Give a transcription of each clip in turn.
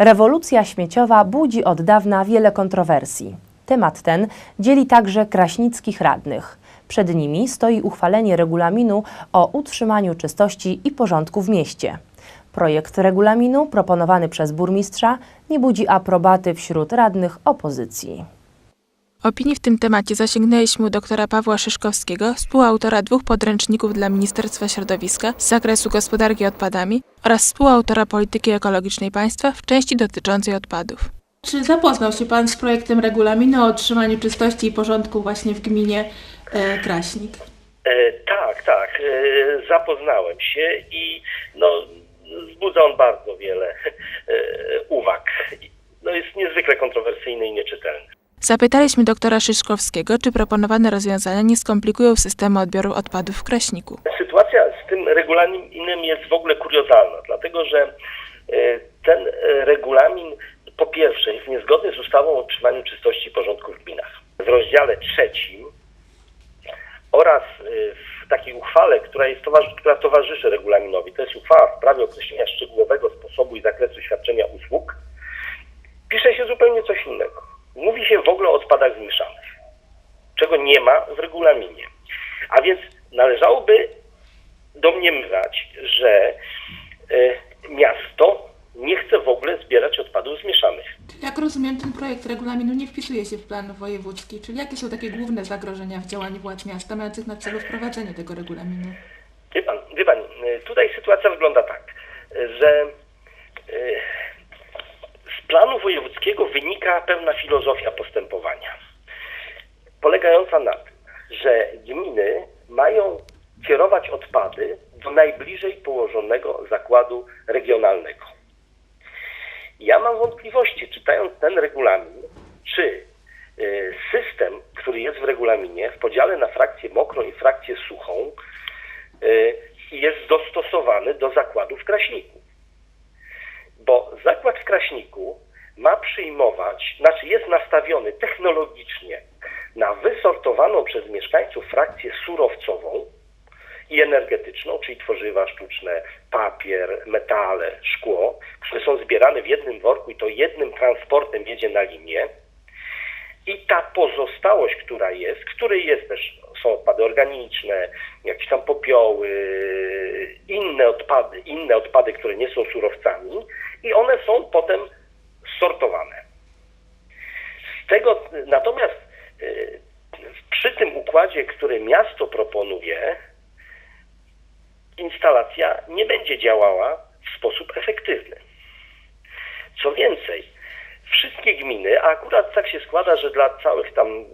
Rewolucja śmieciowa budzi od dawna wiele kontrowersji. Temat ten dzieli także kraśnickich radnych. Przed nimi stoi uchwalenie regulaminu o utrzymaniu czystości i porządku w mieście. Projekt regulaminu proponowany przez burmistrza nie budzi aprobaty wśród radnych opozycji. Opinii w tym temacie zasięgnęliśmy u doktora Pawła Szyszkowskiego, współautora dwóch podręczników dla Ministerstwa Środowiska z zakresu gospodarki odpadami oraz współautora polityki ekologicznej państwa w części dotyczącej odpadów. Czy zapoznał się Pan z projektem regulaminu o utrzymaniu czystości i porządku właśnie w gminie e, Kraśnik? E, tak, tak. E, zapoznałem się i no, wzbudza on bardzo wiele e, uwag. No, jest niezwykle kontrowersyjny i nieczytelny. Zapytaliśmy doktora Szyszkowskiego, czy proponowane rozwiązania nie skomplikują systemu odbioru odpadów w Kraśniku. Sytuacja z tym regulaminem jest w ogóle kuriozalna, dlatego że e, ten e, regulamin po pierwsze jest niezgodny z ustawą o utrzymaniu czystości i porządku w gminach. W rozdziale trzecim oraz e, w takiej uchwale, która, jest która towarzyszy regulaminowi, to jest uchwała w sprawie określenia szczegółowego sposobu i zakresu świadczenia usług, pisze się zupełnie coś innego. Mówi się w ogóle o odpadach zmieszanych, czego nie ma w regulaminie. A więc należałoby domniemywać, że e, miasto nie chce w ogóle zbierać odpadów zmieszanych. Jak rozumiem, ten projekt regulaminu nie wpisuje się w plan wojewódzki, czyli jakie są takie główne zagrożenia w działaniu władz miasta mających na celu wprowadzenie tego regulaminu? Wie pan, wie pan, tutaj sytuacja wygląda tak, że z planu wojewódzkiego wynika pewna filozofia postępowania, polegająca na tym, że gminy mają kierować odpady do najbliżej położonego zakładu regionalnego. Ja mam wątpliwości, czytając ten regulamin, czy y, system, który jest w regulaminie, w podziale na frakcję mokrą i frakcję suchą, y, jest dostosowany do zakładu w Kraśniku. Bo ma przyjmować, znaczy jest nastawiony technologicznie na wysortowaną przez mieszkańców frakcję surowcową i energetyczną, czyli tworzywa sztuczne, papier, metale, szkło, które są zbierane w jednym worku i to jednym transportem jedzie na linię. I ta pozostałość, która jest, której jest też, są odpady organiczne, jakieś tam popioły, inne odpady, inne odpady, które nie są surowcami i one są potem sortowane. Z tego, natomiast y, przy tym układzie, który miasto proponuje, instalacja nie będzie działała w sposób efektywny. Co więcej, gminy, a akurat tak się składa, że dla całych tam,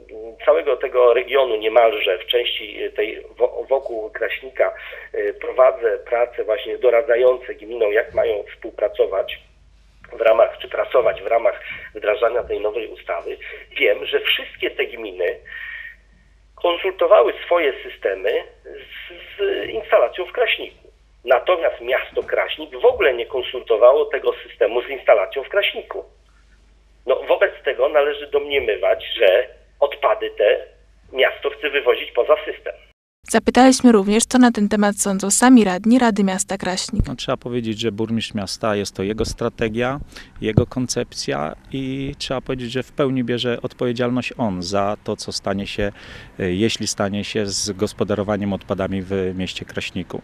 całego tego regionu niemalże, w części tej wo- wokół Kraśnika y, prowadzę prace właśnie doradzające gminom, jak mają współpracować w ramach, czy pracować w ramach wdrażania tej nowej ustawy. Wiem, że wszystkie te gminy konsultowały swoje systemy z, z instalacją w Kraśniku. Natomiast miasto Kraśnik w ogóle nie konsultowało tego systemu z instalacją w Kraśniku. No, wobec tego należy domniemywać, że odpady te miasto chce wywozić poza system. Zapytaliśmy również, co na ten temat sądzą sami radni Rady Miasta Kraśnik. No, trzeba powiedzieć, że burmistrz miasta jest to jego strategia, jego koncepcja i trzeba powiedzieć, że w pełni bierze odpowiedzialność on za to, co stanie się, e, jeśli stanie się z gospodarowaniem odpadami w mieście Kraśniku.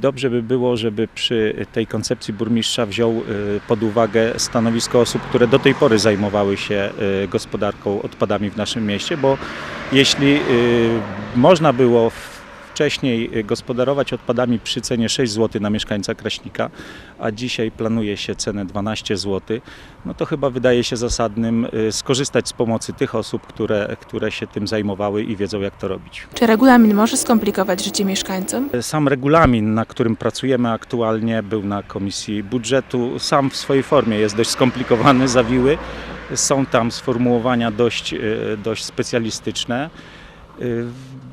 Dobrze by było, żeby przy tej koncepcji burmistrza wziął e, pod uwagę stanowisko osób, które do tej pory zajmowały się e, gospodarką odpadami w naszym mieście, bo jeśli e, można było wcześniej gospodarować odpadami przy cenie 6 zł na mieszkańca Kraśnika, a dzisiaj planuje się cenę 12 zł, no to chyba wydaje się zasadnym y, skorzystać z pomocy tych osób, które, które się tym zajmowały i wiedzą jak to robić. Czy regulamin może skomplikować życie mieszkańcom? Sam regulamin, na którym pracujemy aktualnie, był na Komisji Budżetu. Sam w swojej formie jest dość skomplikowany, zawiły. Są tam sformułowania dość, y, dość specjalistyczne.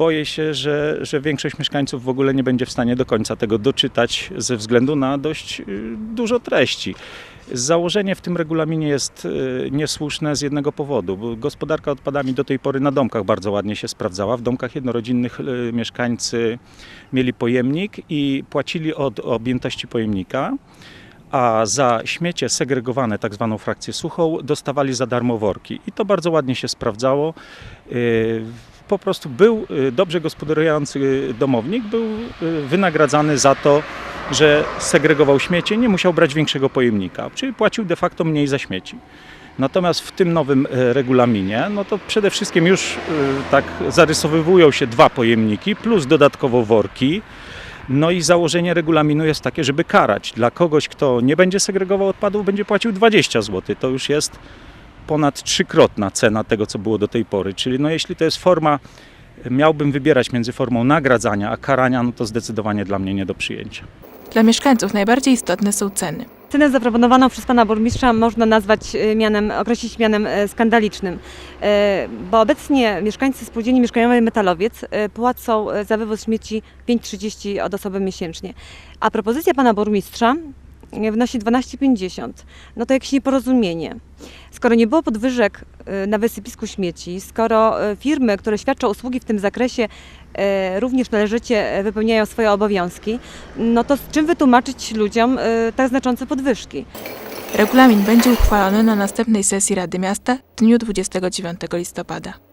Boję się, że, że większość mieszkańców w ogóle nie będzie w stanie do końca tego doczytać ze względu na dość y, dużo treści. Założenie w tym regulaminie jest y, niesłuszne z jednego powodu. bo Gospodarka odpadami do tej pory na domkach bardzo ładnie się sprawdzała. W domkach jednorodzinnych y, mieszkańcy mieli pojemnik i płacili od objętości pojemnika a za śmiecie segregowane, tak zwaną frakcję suchą, dostawali za darmo worki. I to bardzo ładnie się sprawdzało. Po prostu był yy, dobrze gospodarujący domownik, był yy, wynagradzany za to, że segregował śmiecie, nie musiał brać większego pojemnika, czyli płacił de facto mniej za śmieci. Natomiast w tym nowym regulaminie, no to przede wszystkim już tak zarysowywują się dwa pojemniki plus dodatkowo worki. No i założenie regulaminu jest takie, żeby karać. Dla kogoś, kto nie będzie segregował odpadów, będzie płacił 20 zł. To już jest ponad trzykrotna cena tego, co było do tej pory. Czyli no jeśli to jest forma, miałbym wybierać między formą nagradzania a karania, no to zdecydowanie dla mnie nie do przyjęcia. Dla mieszkańców najbardziej istotne są ceny. Cenę zaproponowaną przez pana burmistrza można nazwać e, mianem, określić mianem e, skandalicznym, E, bo obecnie mieszkańcy spółdzielni mieszkaniowej Metalowiec płacą za wywóz śmieci 5,30 od osoby miesięcznie, a propozycja pana burmistrza wynosi 12,50. No to jakieś nieporozumienie. Skoro nie było podwyżek e, na wysypisku śmieci, skoro e, firmy, które świadczą usługi w tym zakresie e, również należycie wypełniają swoje obowiązki, no to z czym wytłumaczyć ludziom tak znaczące podwyżki? Regulamin będzie uchwalony na następnej sesji Rady Miasta w dniu 29 listopada.